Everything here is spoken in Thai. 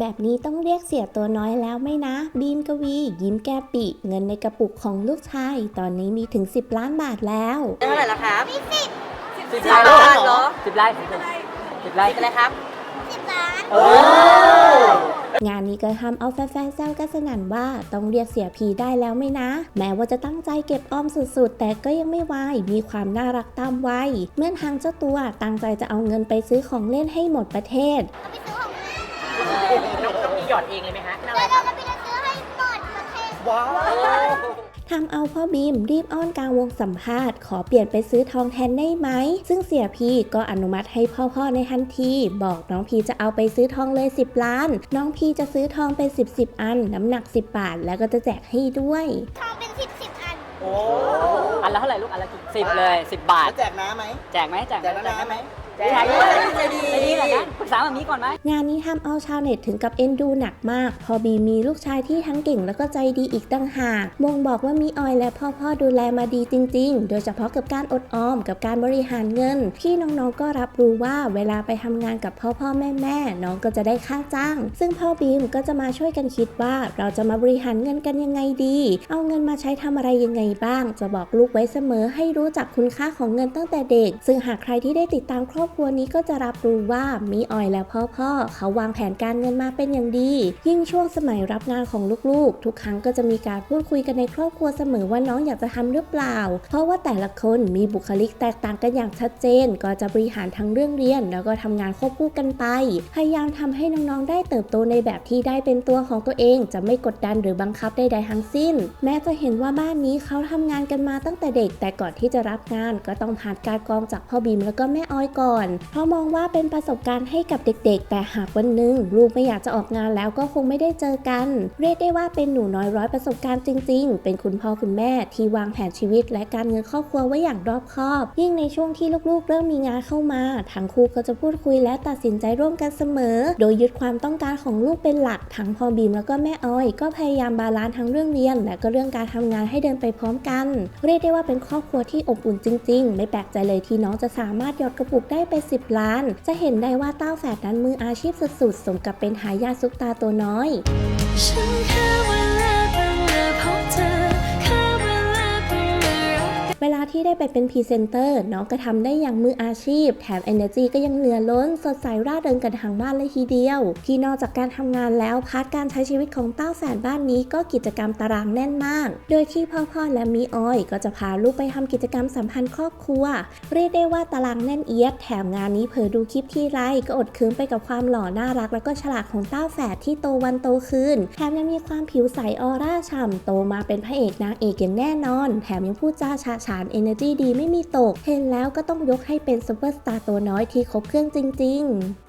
แบบนี้ต้องเรียกเสียตัวน้อยแล้วไหมนะ บีมกวี ยิ้มแก้มปิ เงินในกระปุกของลูกชาย ตอนนี้มีถึง 10 ล้านบาทแล้วเท่าไหร่ละครับมีสิบสิบล้านล้านเหรอสิบไร่สิบไร่สิบไร่สิบอะไรครับสิบล้านโอ้งานนี้ก็ทำเอาแฟนๆแซวกันสนั่นว่าต้องเรียกเสียพีได้แล้วไหมนะ แม้ว่าจะตั้งใจเก็บออมสุดๆ แต่ก็ยังไม่วายมีความน่ารักตามวัยเมื่อทางเจ้าตัวตั้งใจจะเอาเงินไปซื้อของเล่นให้หมดประเทศเอาไปซื้อของเล่น น้องต้องมีหยอดเองเลยไหมฮะน่าแล้รัวกเราจะไปซื้อให้หมดประเทศว้าว ทำเอาพ่อบีมรีบอ้อนกลางวงสัมภาษณ์ขอเปลี่ยนไปซื้อทองแทนได้ไหม ซึ่งเสียพีก็อนุมัติให้พ่อๆในทันที บอกน้องพีจะเอาไปซื้อทองเลย 10 ล้าน น้องพีจะซื้อทองเป็น10 10 อัน น้ำหนัก 10 บาท แล้วก็จะแจกให้ด้วย ทองเป็นสิบสิบอัน โอ้อันละเท่าไหร่ลูก อันละกี่สิบเลยสิบบาท แล้วแจกน้ำไหมแจกไหมแจกแจกน้ำไหม แจกใจดีใจดีเหรอนะปรึกษาแบบนี้ก่อนไหมงานนี้ทำเอาชาวเน็ตถึงกับเอ็นดูหนักมาก พอบีมีลูกชายที่ทั้งเก่งแล้วก็ใจดีอีกตั้งหากมงบอกว่ามีออยและพ่อพ่อดูแลมาดีจริง ๆ โดยเฉพาะกับการอดออมกับการบริหารเงิน ที่น้องๆก็รับรู้ว่าเวลาไปทำงานกับพ่อพ่อแม่แม่ๆน้องก็จะได้ค่าจ้าง ซึ่งพ่อบีมก็จะมาช่วยกันคิดว่าเราจะมาบริหารเงินกันยังไงดี เอาเงินมาใช้ทำอะไรยังไงบ้าง จะบอกลูกไว้เสมอให้รู้จักคุณค่าของเงินตั้งแต่เด็ก ซึ่งหากใครที่ได้ติดตามครอบครัวนี้ก็จะรับรู้ว่ามีออยและพ่อพ่อเขาวางแผนการเงินมาเป็นอย่างดี ยิ่งช่วงสมัยรับงานของลูกๆ ทุกครั้งก็จะมีการพูดคุยกันในครอบครัวเสมอว่าน้องอยากจะทำหรือเปล่า เพราะว่าแต่ละคนมีบุคลิกแตกต่างกันอย่างชัดเจน ก็จะบริหารทั้งเรื่องเรียน แล้วก็ทำงานควบคู่กันไป พยายามทำให้น้องๆ ได้เติบโตในแบบที่ได้เป็นตัวของตัวเอง จะไม่กดดันหรือบังคับใดๆทั้งสิ้น แม้จะเห็นว่าบ้านนี้เขาทำงานกันมาตั้งแต่เด็ก แต่ก่อนที่จะรับงานก็ต้องผ่านการกรองจากพ่อบีมแล้วก็แม่ออยก่อนเพราะมองว่าเป็นประสบการณ์ให้กับเด็กๆ แต่หากวันหนึ่งลูกไม่อยากจะออกงานแล้วก็คงไม่ได้เจอกัน เรียกได้ว่าเป็นหนูน้อยร้อยประสบการณ์จริง ๆ เป็นคุณพ่อคุณแม่ที่วางแผนชีวิต และการเงินครอบครัวไว้อย่างรอบคอบ ยิ่งในช่วงที่ลูกๆ เริ่มมีงานเข้ามาทั้งคู่ก็จะพูดคุยและตัดสินใจร่วมกันเสมอ โดยยึดความต้องการของลูกเป็นหลักทั้งพ่อบีมแล้วก็แม่ออย ก็พยายามบาลานซ์ทั้งเรื่องเรียน และก็เรื่องการทำงานให้เดินไปพร้อมกัน เรียกได้ว่าเป็นครอบครัวที่อบอุ่นจริง ๆ ไม่แปลกใจเลยที่น้องจะสามารถหยอดกระปุกได้ไป 10 ล้าน จะเห็นได้ว่าเต้าแฝดนั้นมืออาชีพสุดๆ สมกับเป็นหายาซุปตาตัวน้อย ได้ไปเป็นพรีเซนเตอร์น้องก็ทำได้อย่างมืออาชีพ แถม Energy ก็ยังเหลือล้น สดใสร่าเริงกันทางบ้านเลยทีเดียว ที่นอกจากการทำงานแล้วพาร์ทการใช้ชีวิตของเต้าแฝดบ้านนี้ก็กิจกรรมตารางแน่นมาก โดยที่พ่อพ่อและมีออยก็จะพาลูกไปทำกิจกรรมสัมพันธ์ครอบครัว เรียกได้ว่าตารางแน่นเอียด แถมงานนี้เผยดูคลิปที่ไรก็อดเคืองไปกับความหล่อน่ารัก แล้วก็ฉลาดของเต้าแฝดที่โตวันโตขึ้นแถมยังมีความผิวใสออร่าฉ่ำโตมาเป็นพระเอกนางเอกอย่างแน่นอน แถมยังพูดจาฉาฉานจีดีไม่มีตก เห็นแล้วก็ต้องยกให้เป็นซูเปอร์สตาร์ตัวน้อยที่ครบเครื่องจริง ๆ